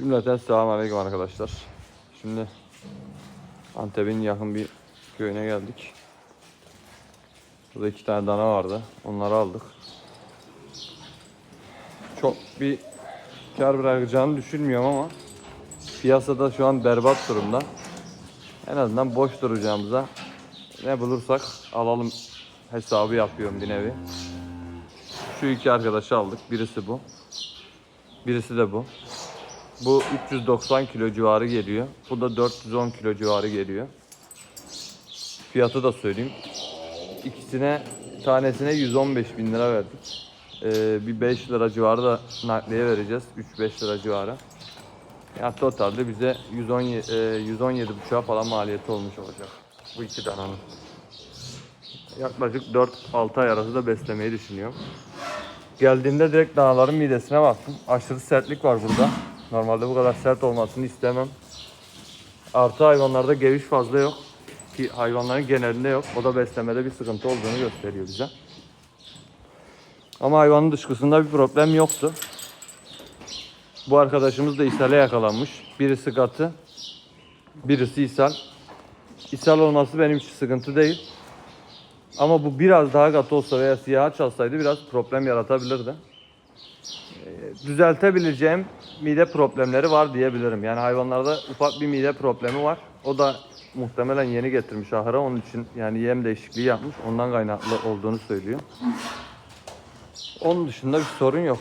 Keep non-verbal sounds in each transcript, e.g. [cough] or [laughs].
Cümleten selamun aleyküm arkadaşlar. Şimdi Antep'in yakın bir köyüne geldik. Burada iki tane dana vardı. Onları aldık. Çok bir kar bırakacağını düşünmüyorum ama piyasada şu an berbat durumda. En azından boş duracağımıza ne bulursak alalım hesabı yapıyorum bir nevi. Şu iki arkadaşı aldık. Birisi bu. Birisi de bu. Bu 390 kilo civarı geliyor. Bu da 410 kilo civarı geliyor. Fiyatı da söyleyeyim. İkisine tanesine 115 bin lira verdik. Ee, bir 5 lira civarı da nakliye vereceğiz. 3-5 lira civarı. Yani totalde bize 117, e, 117 buçuğa falan maliyeti olmuş olacak. Bu iki dananın. Yaklaşık 4-6 ay arası da beslemeyi düşünüyorum. Geldiğimde direkt danaların midesine baktım. Aşırı sertlik var burada. Normalde bu kadar sert olmasını istemem. Artı hayvanlarda geviş fazla yok. Ki hayvanların genelinde yok. O da beslemede bir sıkıntı olduğunu gösteriyor bize. Ama hayvanın dışkısında bir problem yoktu. Bu arkadaşımız da ishale yakalanmış. Birisi katı, birisi ishal. İshal olması benim için sıkıntı değil. Ama bu biraz daha katı olsa veya siyah çalsaydı biraz problem yaratabilirdi. Ee, Düzeltebileceğim mide problemleri var diyebilirim. Yani hayvanlarda ufak bir mide problemi var. O da muhtemelen yeni getirmiş ahıra. Onun için yani yem değişikliği yapmış. Ondan kaynaklı olduğunu söylüyor. Onun dışında bir sorun yok.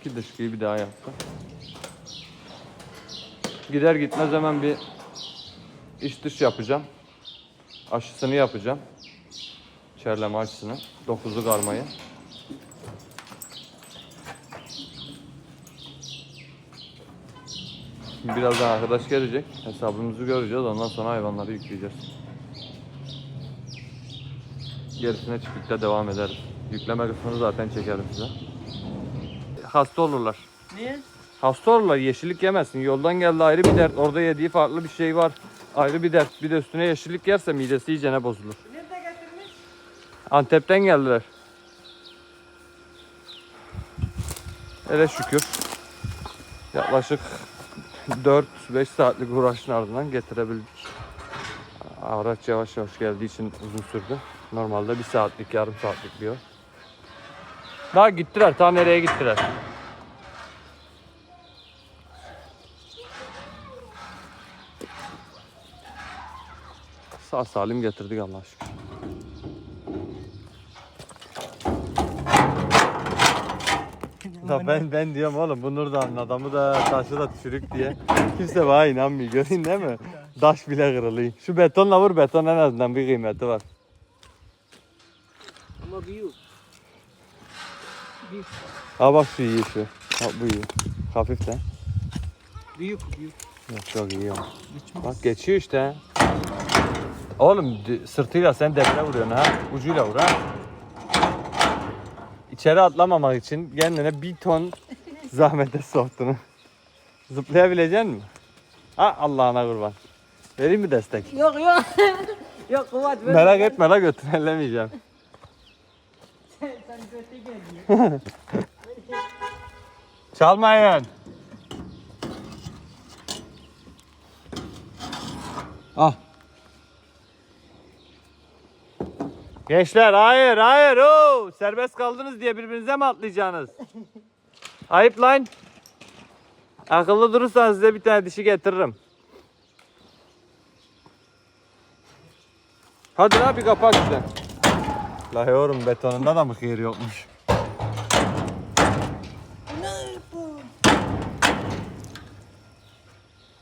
İki dışkıyı bir daha yaptı. Gider gitmez hemen bir iç dış yapacağım. Aşısını yapacağım. Çerleme aşısını. Dokuzlu karmayı. Şimdi birazdan arkadaş gelecek. Hesabımızı göreceğiz. Ondan sonra hayvanları yükleyeceğiz. Gerisine çiftlikte devam ederiz. Yükleme kısmını zaten çekerim size. Hasta olurlar. Niye? Hasta olurlar. Yeşillik yemezsin. Yoldan geldi ayrı bir dert. Orada yediği farklı bir şey var. Ayrı bir dert. Bir de üstüne yeşillik yerse midesi iyicene bozulur. Antep'ten geldiler. Hele şükür. Yaklaşık 4-5 saatlik uğraşın ardından getirebildik. Araç yavaş yavaş geldiği için uzun sürdü. Normalde bir saatlik, yarım saatlik bir yol. Daha gittiler. Ta nereye gittiler? Sağ salim getirdik Allah'a şükür. Da ben ben diyorum oğlum bu Nurdan'ın adamı da taşı da çürük diye. Kimse bana inanmıyor görün değil mi? Taş bile kırılıyor. Şu betonla vur beton en azından bir kıymeti var. Ama büyük. Büyük. Ha bak şu iyi şu. Ha, bu iyi. Hafif de. Büyük büyük. Yok çok iyi ama. Geçmez. Bak geçiyor işte. Oğlum sırtıyla sen demire vuruyorsun ha. Ucuyla vur ha. İçeri atlamamak için kendine bir ton [laughs] zahmete soktun. Zıplayabilecek misin? Ha Allah'ına kurban. Vereyim mi destek? Yok yok. [laughs] yok kuvvet. Merak etme la götünü ellemeyeceğim. Sen, sen göte geliyor. [laughs] Çalmayın. Ah. Gençler hayır hayır o serbest kaldınız diye birbirinize mi atlayacaksınız? Ayıp lan. Akıllı durursanız size bir tane dişi getiririm. Hadi la bir kapak işte. La yorum betonunda da mı kıyır yokmuş?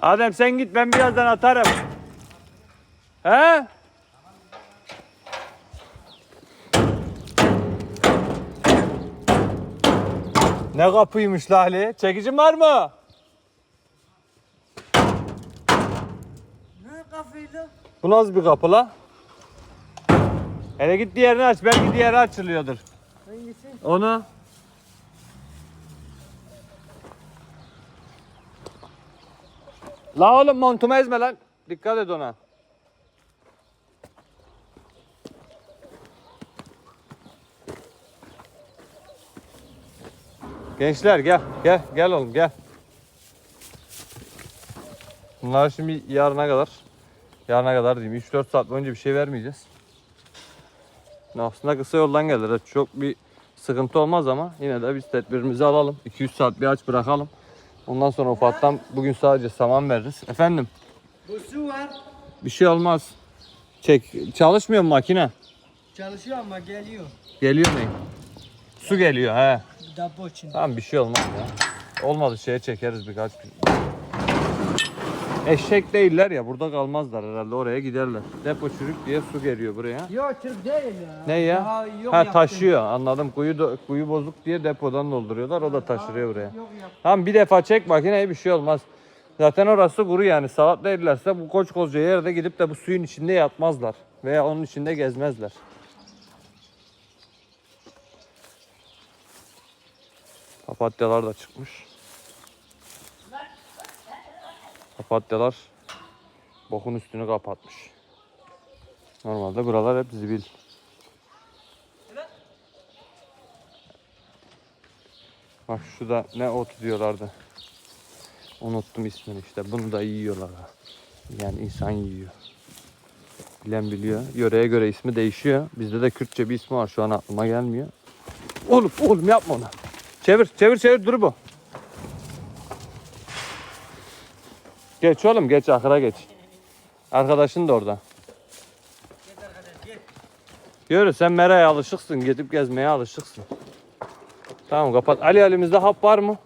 Adem sen git ben birazdan atarım. He? Ne kapıymış Lahli? Çekicin var mı? Ne kafayla? Bu nasıl bir kapı la? Hele git diğerini aç. Belki diğeri açılıyordur. Hangisi? Onu. La oğlum montumu ezme lan. Dikkat et ona. Gençler gel gel gel oğlum gel. Bunlar şimdi yarına kadar yarına kadar diyeyim 3-4 saat boyunca bir şey vermeyeceğiz. Aslında kısa yoldan gelirler. Çok bir sıkıntı olmaz ama yine de biz tedbirimizi alalım. 2-3 saat bir aç bırakalım. Ondan sonra ufaktan bugün sadece saman veririz. Efendim Bu su var. bir şey olmaz. Çek çalışmıyor mu makine? Çalışıyor ama geliyor. Geliyor mu? Su geliyor he. Depo için. Tamam bir şey olmaz ya. Olmadı şeye çekeriz birkaç gün. Eşek değiller ya burada kalmazlar herhalde oraya giderler. Depo çürük diye su geliyor buraya. Yok Türk değil ya. Ne ya? Daha yok ha yaptım. taşıyor anladım. Kuyu do- kuyu bozuk diye depodan dolduruyorlar. O da taşırıyor buraya. Yok yaptım. Tamam bir defa çek makineye bir şey olmaz. Zaten orası kuru yani salat değillerse bu koç koca yerde gidip de bu suyun içinde yatmazlar. Veya onun içinde gezmezler. Papatyalar da çıkmış. Papatyalar bokun üstünü kapatmış. Normalde buralar hep zibil. Bak şu da ne ot diyorlardı. Unuttum ismini işte. Bunu da yiyorlar. Yani insan yiyor. Bilen biliyor. Yöreye göre ismi değişiyor. Bizde de Kürtçe bir ismi var. Şu an aklıma gelmiyor. Oğlum oğlum yapma onu. Çevir çevir çevir dur bu. Geç oğlum geç ahıra geç. Arkadaşın da orada. Yürü sen meraya alışıksın. Gidip gezmeye alışıksın. Tamam kapat. Ali elimizde hap var mı?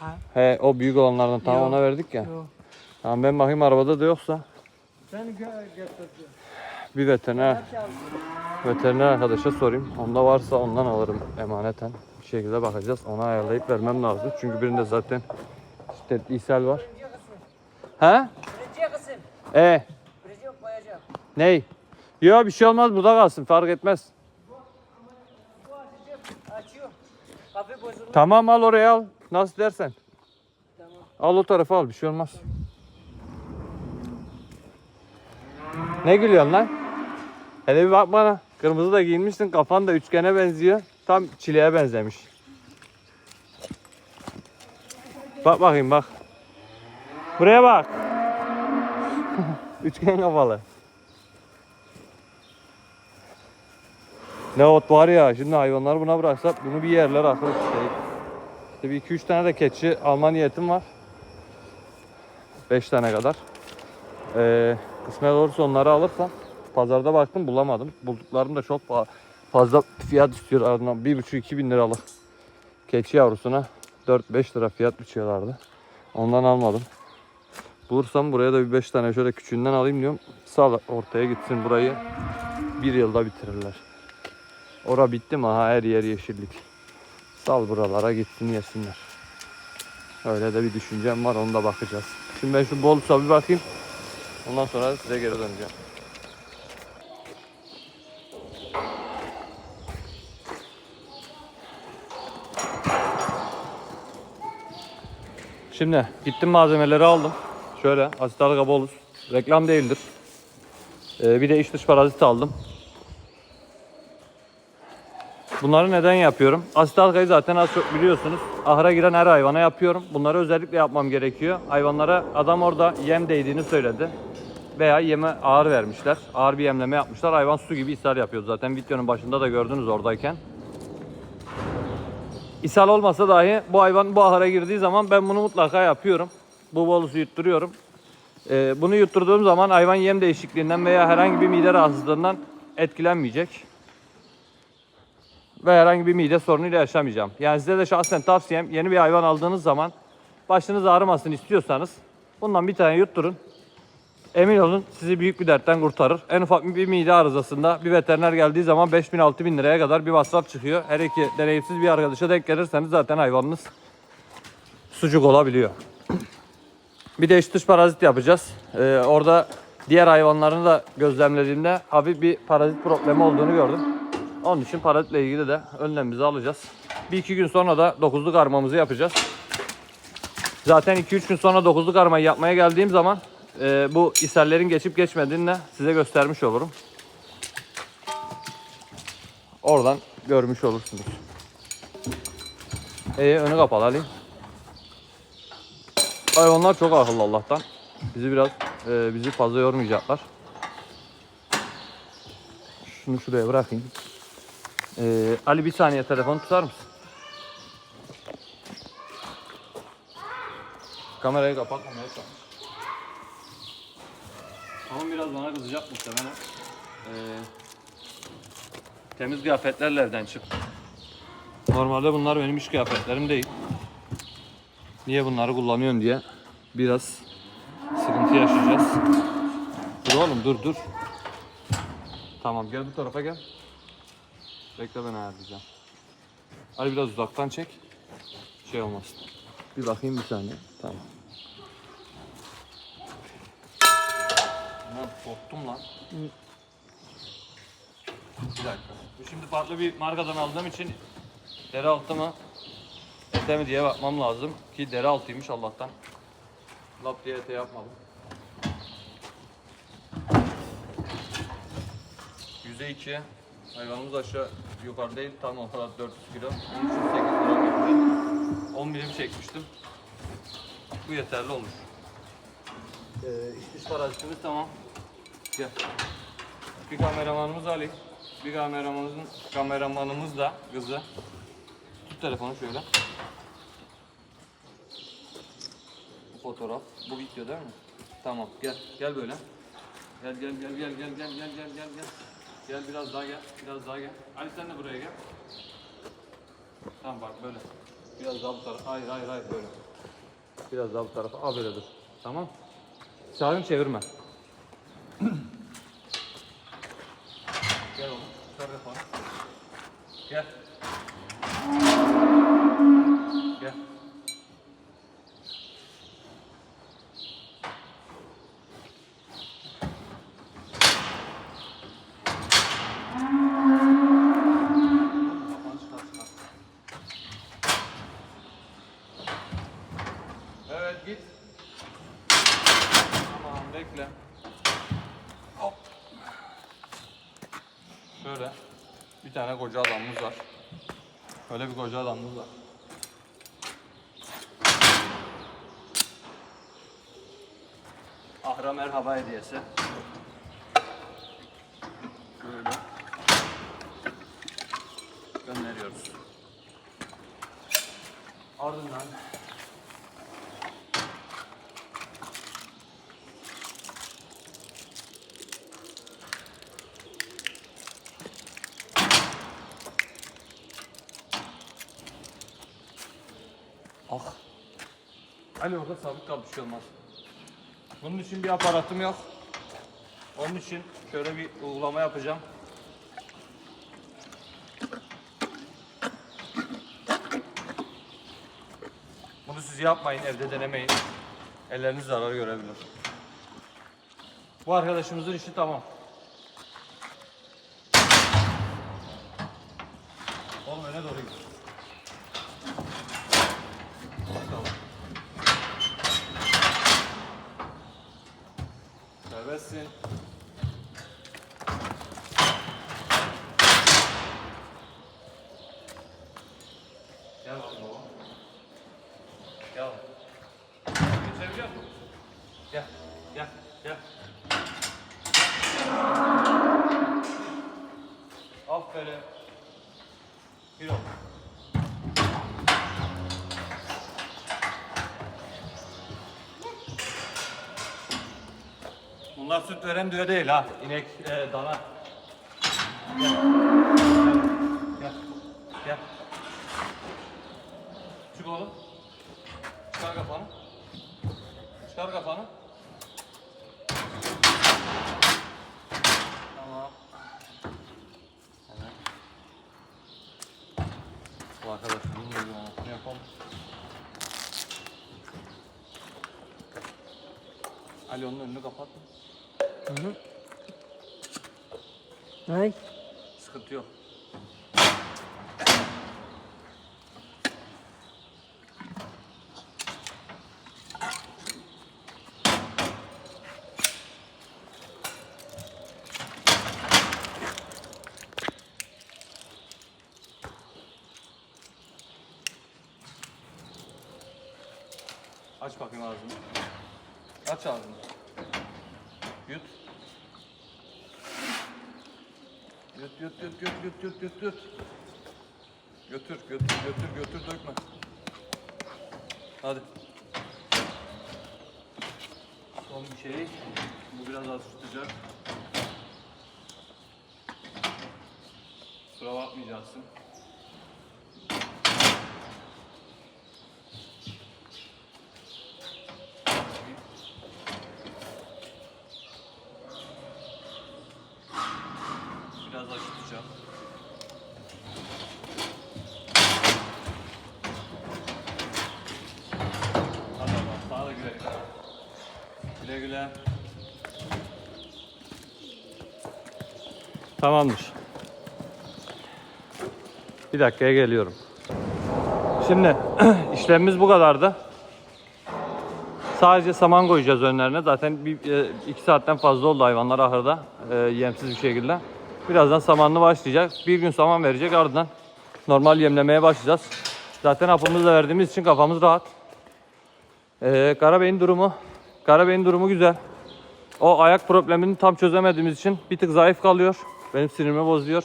Ha? He o büyük olanlardan tamam Yok. ona verdik ya. Yok. Tamam ben bakayım arabada da yoksa. Sen gö- getirdi. Bir veteriner, veteriner arkadaşa sorayım. Onda varsa ondan alırım emaneten. Şekilde bakacağız. Ona ayarlayıp vermem lazım. Çünkü birinde zaten şiddetli ishal var. He? Birinci kısım. E Birinci koyacağım. ney? Yok bir şey olmaz burada kalsın fark etmez. Tamam al oraya al. Nasıl dersen. Tamam. Al o tarafa al bir şey olmaz. Ne gülüyorsun lan? Hele bir bak bana. Kırmızı da giyinmişsin kafan da üçgene benziyor. Tam çileğe benzemiş. Bak bakayım bak. Buraya bak. Üçgen kafalı. Ne ot var ya şimdi hayvanları buna bıraksak bunu bir yerler akıl işte. İşte bir iki üç tane de keçi alma niyetim var. 5 tane kadar. Ee, kısmet olursa onları alırsam pazarda baktım bulamadım. Bulduklarım da çok fa- fazla fiyat istiyor ardından 1,5-2 bin liralık keçi yavrusuna 4-5 lira fiyat biçiyorlardı. Ondan almadım. Bulursam buraya da bir 5 tane şöyle küçüğünden alayım diyorum. Sağ ortaya gitsin burayı bir yılda bitirirler. Ora bitti mi? Ha her yer yeşillik. Sal buralara gitsin yesinler. Öyle de bir düşüncem var onu da bakacağız. Şimdi ben şu Bolus'a bir bakayım. Ondan sonra size geri döneceğim. Şimdi gittim malzemeleri aldım. Şöyle asitalga bolus. Reklam değildir. Ee, bir de iç dış parazit aldım. Bunları neden yapıyorum? Asit halkayı zaten az çok biliyorsunuz. Ahıra giren her hayvana yapıyorum. Bunları özellikle yapmam gerekiyor. Hayvanlara adam orada yem değdiğini söyledi. Veya yeme ağır vermişler. Ağır bir yemleme yapmışlar. Hayvan su gibi ishal yapıyor. Zaten videonun başında da gördünüz oradayken. İshal olmasa dahi bu hayvan bu ahıra girdiği zaman ben bunu mutlaka yapıyorum. Bu bolusu yutturuyorum. Ee, bunu yutturduğum zaman hayvan yem değişikliğinden veya herhangi bir mide rahatsızlığından etkilenmeyecek ve herhangi bir mide sorunuyla yaşamayacağım. Yani size de şahsen tavsiyem yeni bir hayvan aldığınız zaman başınız ağrımasın istiyorsanız bundan bir tane yutturun. Emin olun sizi büyük bir dertten kurtarır. En ufak bir mide arızasında bir veteriner geldiği zaman 5000-6000 liraya kadar bir masraf çıkıyor. Her iki deneyimsiz bir arkadaşa denk gelirseniz zaten hayvanınız sucuk olabiliyor. [clears throat] Bir de iç dış parazit yapacağız. Ee, orada diğer hayvanlarını da gözlemlediğimde hafif bir parazit problemi olduğunu gördüm. Onun için parazitle ilgili de önlemimizi alacağız. Bir iki gün sonra da dokuzluk armamızı yapacağız. Zaten 2-3 gün sonra dokuzluk armayı yapmaya geldiğim zaman e, bu ishallerin geçip geçmediğini de size göstermiş olurum. Oradan görmüş olursunuz. Ee önü kapalı Ali. Hayvanlar çok akıllı Allah'tan. Bizi biraz e, bizi fazla yormayacaklar. Şunu şuraya bırakayım. Ee, Ali bir saniye telefonu tutar mısın? Kamerayı kapatmamaya çalış. Ama biraz bana kızacak muhtemelen. Ee, temiz kıyafetlerle evden çıktım. Normalde bunlar benim iş kıyafetlerim değil. Niye bunları kullanıyorsun diye biraz sıkıntı yaşayacağız. Dur oğlum dur dur. Tamam gel bu tarafa gel. Bekle ben ayarlayacağım. Hadi biraz uzaktan çek. Şey olmasın. Bir bakayım bir saniye. Tamam. Lan korktum lan. Bir dakika. Bu şimdi farklı bir markadan aldığım için deri altı mı ete mi diye bakmam lazım. Ki deri altıymış Allah'tan. Lap diye ete yapmadım. Yüzde iki. Hayvanımız aşağı yukarı değil. Tam o kadar 400 kilo. Onun için 8 gram yapacağım. 10 milim çekmiştim. Bu yeterli olur. Ee, iç dış parazitimiz tamam. Gel. Bir kameramanımız Ali. Bir kameramanımızın kameramanımız da kızı. Tut telefonu şöyle. Bu fotoğraf. Bu video değil mi? Tamam gel. Gel böyle. Gel gel gel gel gel gel gel gel gel gel. Gel biraz daha gel. Biraz daha gel. Ali sen de buraya gel. Tamam bak böyle. Biraz daha bu tarafa. Hayır hayır hayır böyle. Biraz daha bu tarafa. Al böyle dur. Tamam. Sakın çevirme. Gel oğlum. Çıkar kafanı. Gel. Gel. Kafanı çıkar, çıkar. Evet git. Tamam bekle. Hop. Şöyle bir tane koca adamımız var. Böyle bir koca adamımız var. Ahra merhaba hediyesi. Böyle gönderiyoruz. Ardından Ali orada sabit kal bir şey olmaz. Bunun için bir aparatım yok. Onun için şöyle bir uygulama yapacağım. Bunu siz yapmayın, evde denemeyin. Elleriniz zarar görebilir. Bu arkadaşımızın işi tamam. Oğlum öne doğru git. Bakalım. Serbestsin. Gel bakalım baba. Gel. Geçebiliyor musun? Gel, gel, gel. Aferin. Bir ol. Bunlar süt veren düve değil ha. İnek, e, dana. Gel. Gel. Gel. Çık oğlum. Çıkar kafanı. Çıkar kafanı. Tamam. Evet. Bu arkadaşımızın uygulamasını yapalım. Ali onun önünü kapat. Ay. Sıkıntı yok. Aç bakayım ağzını. Aç ağzını. Yut. Yut yut yut yut yut yut yut yut. Götür götür götür götür dökme. Hadi. Son bir şey. Bu biraz az tutacak. Kusura bakmayacaksın. Biraz daha tutacağım. Hadi bakalım. Sana da güle güle. Güle güle. Tamamdır. Bir dakikaya geliyorum. Şimdi [clears throat] işlemimiz bu kadardı. Sadece saman koyacağız önlerine. Zaten bir, e, iki saatten fazla oldu hayvanlar ahırda. E, yemsiz bir şekilde. Birazdan samanlı başlayacak. Bir gün saman verecek ardından normal yemlemeye başlayacağız. Zaten hapımızı da verdiğimiz için kafamız rahat. E, Karabey'in durumu Karabey'in durumu güzel. O ayak problemini tam çözemediğimiz için bir tık zayıf kalıyor. Benim sinirimi bozuyor.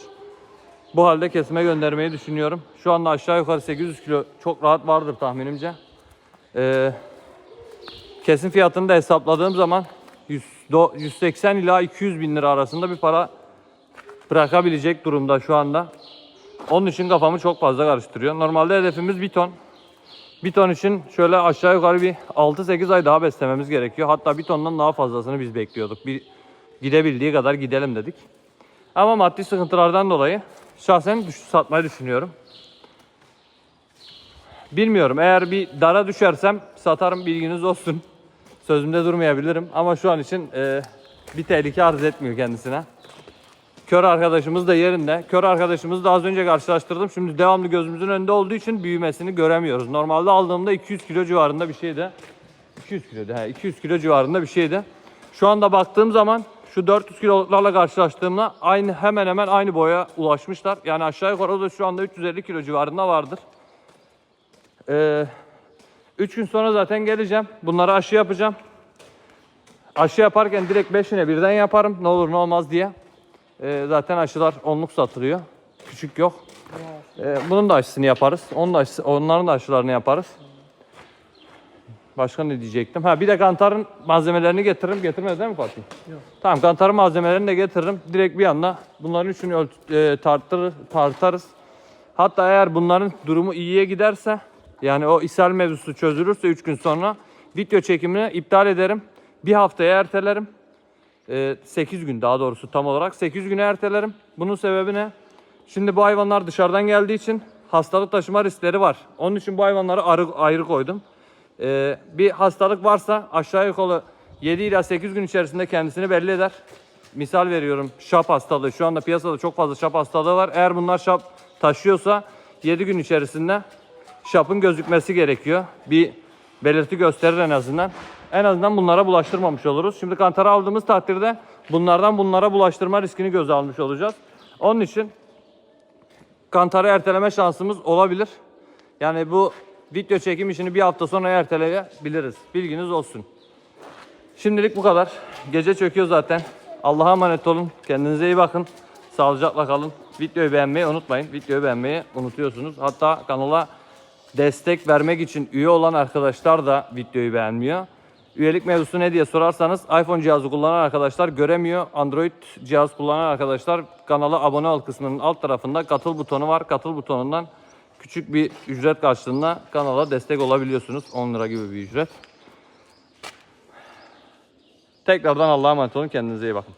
Bu halde kesime göndermeyi düşünüyorum. Şu anda aşağı yukarı 800 kilo çok rahat vardır tahminimce. Ee, kesim fiyatını da hesapladığım zaman 100 do- 180 ila 200 bin lira arasında bir para bırakabilecek durumda şu anda. Onun için kafamı çok fazla karıştırıyor. Normalde hedefimiz bir ton. Bir ton için şöyle aşağı yukarı bir 6-8 ay daha beslememiz gerekiyor. Hatta bir tondan daha fazlasını biz bekliyorduk. Bir gidebildiği kadar gidelim dedik. Ama maddi sıkıntılardan dolayı şahsen satmayı düşünüyorum. Bilmiyorum eğer bir dara düşersem satarım bilginiz olsun. [laughs] Sözümde durmayabilirim ama şu an için e, bir tehlike arz etmiyor kendisine. Kör arkadaşımız da yerinde. Kör arkadaşımızı da az önce karşılaştırdım. Şimdi devamlı gözümüzün önünde olduğu için büyümesini göremiyoruz. Normalde aldığımda 200 kilo civarında bir şeydi. 200 kilo he, 200 kilo civarında bir şeydi. Şu anda baktığım zaman şu 400 kiloluklarla karşılaştığımda aynı hemen hemen aynı boya ulaşmışlar. Yani aşağı yukarı da şu anda 350 kilo civarında vardır. Ee, 3 gün sonra zaten geleceğim. Bunları aşı yapacağım. Aşı yaparken direkt 5'ine birden yaparım. Ne olur ne olmaz diye. Ee, zaten aşılar onluk satılıyor. Küçük yok. Ee, bunun da aşısını yaparız. Onun da aşısı, onların da aşılarını yaparız. Başka ne diyecektim? Ha bir de kantarın malzemelerini getiririm. Getirmedi değil mi Fatih? Yok. Tamam kantarın malzemelerini de getiririm. Direkt bir anda bunların üçünü ölç- e, tartır, tartarız. Hatta eğer bunların durumu iyiye giderse yani o ishal mevzusu çözülürse 3 gün sonra video çekimini iptal ederim. Bir haftaya ertelerim. 8 gün daha doğrusu tam olarak 8 güne ertelerim. Bunun sebebi ne? Şimdi bu hayvanlar dışarıdan geldiği için hastalık taşıma riskleri var. Onun için bu hayvanları ayrı, ayrı koydum. Ee, bir hastalık varsa aşağı yukarı 7 ila 8 gün içerisinde kendisini belli eder. Misal veriyorum şap hastalığı. Şu anda piyasada çok fazla şap hastalığı var. Eğer bunlar şap taşıyorsa 7 gün içerisinde şapın gözükmesi gerekiyor. Bir belirti gösterir en azından. En azından bunlara bulaştırmamış oluruz. Şimdi kantarı aldığımız takdirde bunlardan bunlara bulaştırma riskini göze almış olacağız. Onun için kantarı erteleme şansımız olabilir. Yani bu video çekim işini bir hafta sonra erteleyebiliriz. Bilginiz olsun. Şimdilik bu kadar. Gece çöküyor zaten. Allah'a emanet olun. Kendinize iyi bakın. Sağlıcakla kalın. Videoyu beğenmeyi unutmayın. Videoyu beğenmeyi unutuyorsunuz. Hatta kanala destek vermek için üye olan arkadaşlar da videoyu beğenmiyor. Üyelik mevzusu ne diye sorarsanız iPhone cihazı kullanan arkadaşlar göremiyor. Android cihaz kullanan arkadaşlar kanala abone ol kısmının alt tarafında katıl butonu var. Katıl butonundan küçük bir ücret karşılığında kanala destek olabiliyorsunuz. 10 lira gibi bir ücret. Tekrardan Allah'a emanet olun. Kendinize iyi bakın.